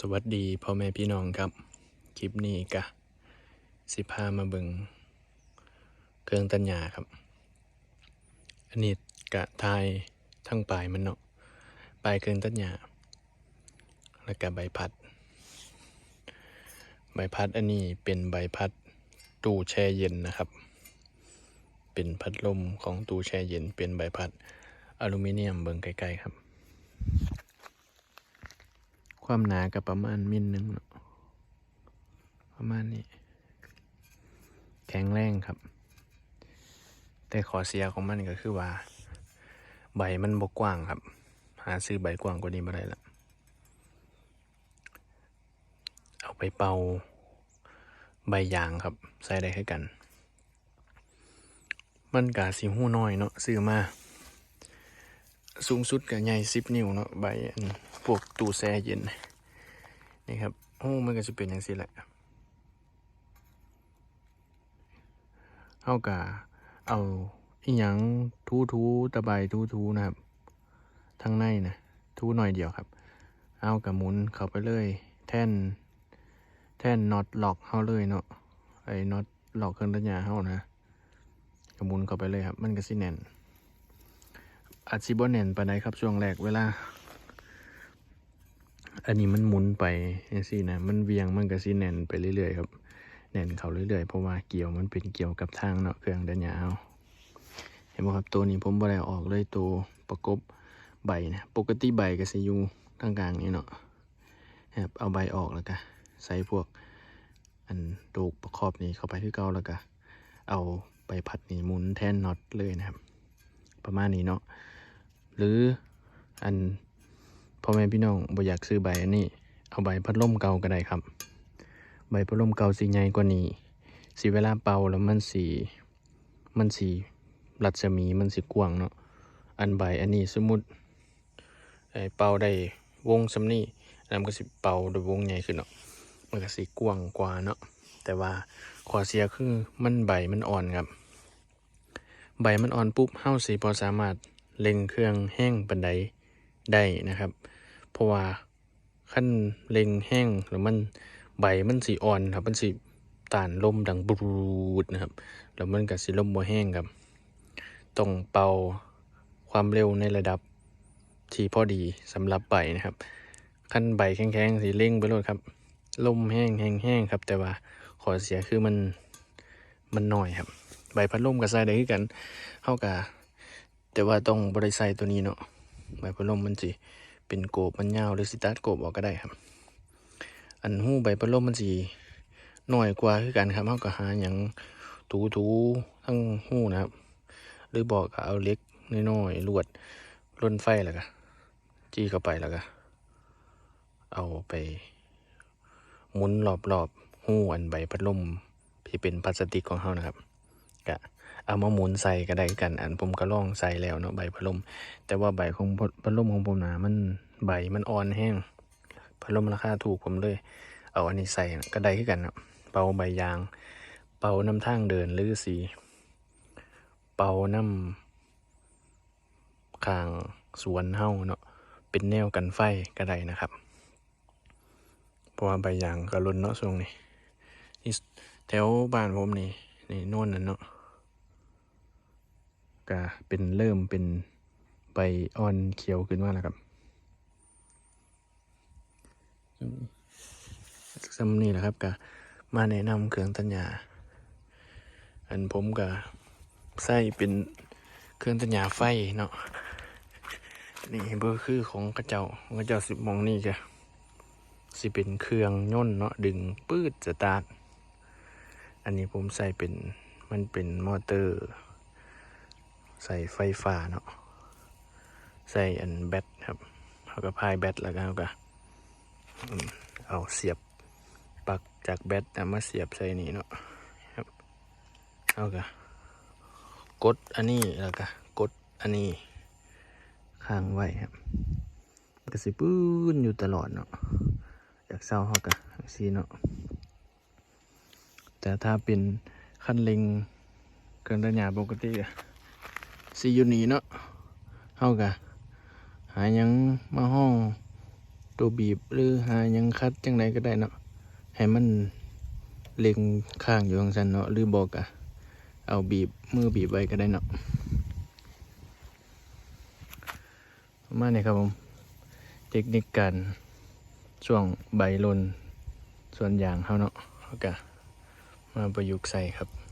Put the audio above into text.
สวัสดีพ่อแม่พี่น้องครับ คลิปนี้กะสิพามาเบิงเครื่องตัญญาครับ อันนี้กะทายทั้งปลายมันเนาะปลายเครื่องตัญญาแล้วก็ใบพัด ใบพัดอันนี้เป็นใบพัดตู้แช่เย็นนะครับ เป็นพัดลมของตู้แช่เย็นเป็นใบพัดอลูมิเนียมเบิงไกลๆครับ ความหนากับประมาณมิลหนึ่งเนาะประมาณนี้ แข็งแรงครับ แต่ขอเสียของมันก็คือว่า ใบมันบกกว้างครับ หาซื้อใบกว้างกว่านี้มาได้ละเอาไปเป่าใบยางครับ ใส่ได้ให้กัน มันกาสีหู้น้อยเนาะซื้อมา สูงสุดกับใหญ่สิบนิ้วเนาะใบพวกตู้แช่เย็น นี่ครับโอ้มันก็จะเป็นอย่างนี้แหละเอากะเอาอีหยังทูทูตะไบทูทูนะครับ ทั้งในนะทูหน่อยเดียวครับ เอากะหมุนเข้าไปเลย แท่น แท่นน็อตล็อกเข้าเลยเนาะไอ้น็อตล็อกเครื่องตัดหญ้าเข้านะกะหมุนเข้าไปเลยครับ มันก็สิแน่น อาจสิบ่แน่นปานใดครับช่วงแรกเวลา อันนี้มันหมุนไปจังซี่นะมันเวียงมันก็สิแน่นไปเรื่อยๆครับแน่นเขาเรื่อยๆเพราะว่าเกี่ยวมันเป็นเกี่ยวกับทางเนาะเครื่องดันยาวเห็นไหมครับตัวนี้ผมบ่ได้ออกเลยตัวประกบใบนะปกติใบก็สิอยู่ทางกลางนี่เนาะครับเอาใบออกแล้วก็ใส่พวก อันตูกประกอบนี้เข้าไปที่เก่าแล้วก็เอาใบพัดนี่หมุนแทนน็อตเลยนะครับ ประมาณนี้เนาะ หรืออันพ่อแม่พี่น้องบ่อยากซื้อใบอันนี้ เอาใบพัดลมเก่าก็ได้ครับ ใบพัดลมเก่าสีใหญ่กว่านี้สีเวลาเป่าแล้วมันสีมันสีรัศมีมันสีกว้างเนาะอันใบอันนี้สมมุติไอเป่าได้วงสำนี้อันนั้นก็สิเป่าโดยวงใหญ่ขึ้นเนาะมันก็สีกว้างกว่าเนาะแต่ว่าข้อเสียคือมันใบมันอ่อนครับ ใบมันอ่อนปุ๊บเฮาสิพอสามารถ เล็งเครื่องแห้งปันไดได้นะครับ เพราะว่าขั้นเล็งแห้งหรือมันใบมันสีอ่อนครับมันสีตานลมดังบรูดนะครับแล้วมันก็สิลมบ่แห้งครับต้องเป่าความเร็วในระดับที่พอดีสำหรับใบนะครับขั้นใบแข็งๆสีเร่งไปเลยครับลมแห้งแห้งแห้งครับ แต่ว่าขอเสียคือมันมันหน้อยครับ ใบพัดลมกับใส่ได้คือกันเท่ากับ แต่ว่าต้องบริใส่ตัวนี้เนาะใบพัดลมมันสิเป็นโกบมันยาวหรือสิตัดโกบออกก็ได้ครับ อันหู้ใบพัดลมมันสิน้อยกว่าคือกันครับเท่ากับหาอย่างถูถูๆทั้งหู้นะครับ หรือบอกก็เอาเล็กน้อยๆลวดล่นไฟแล้วก็จี้เข้าไปแล้วก็เอาไปหมุนรอบๆหู้อันใบพัดลมที่เป็นพลาสติกของเขานะครับก็ เอามาหมุนใส่ก็ได้กัน อันผมก็ลองใส่แล้วเนาะใบพัดลม แต่ว่าใบของพัดลมของผมนะมันใบมันอ่อนแห้งพัดลมราคาถูกผมเลย เอาอันนี้ใส่นะก็ได้คือกันเนาะเป่าใบยาง เป่าน้ำทางเดินหรือสี เป่าน้ำข้างสวนเฮาเนาะเป็นแนวกันไฟก็ได้นะครับเพราะว่าใบยางก็ล้นเนาะช่วงนี้นี่แถวบ้านผมนี่นี่โน่นนั่นเนาะ ก็เป็นเริ่มเป็นใบอ่อนเขียวขึ้นมาแล้วครับซัมนี่แหละครับก็มาแนะนำเครื่องตัญญาอันผมก็ใส่เป็นเครื่องตัญญาไฟเนาะนี่เบอร์คือของกระเจ้ากระเจ้าสิบมองนี่จะสิเป็นเครื่องย่นเนาะดึงปื้ดสตาร์ทอันนี้ผมใส่เป็นมันเป็นมอเตอร์ ใส่ไฟฟ้าเนาะใส่อันแบตครับเขาก็พายแบตแล้วก็เขาก็เอาเสียบปลักจากแบตนะมาเสียบใส่นี่เนาะครับเอาก็กดอันนี้แล้วก็กดอันนี้ค้างไว้ครับมันก็สิปื้นอยู่ตลอดเนาะอยากเศร้าเขาก็ซีเนาะแต่ถ้าเป็นคันเล็งเกินระยะปกติอะ ซีอยู่นี่เนาะเฮากะหายังมาห้องตัวบีบหรือหายังคัดจังไดก็ได้เนาะให้มันเล็งข้างอยู่จังซันเนาะหรือบอกอะเอาบีบมือบีบไว้ก็ได้เนาะมาณนี้ครับผม เทคนิคการช่วงใบลนส่วนยางเฮาเนาะแล้วก็มาประยุกต์ใส่ครับ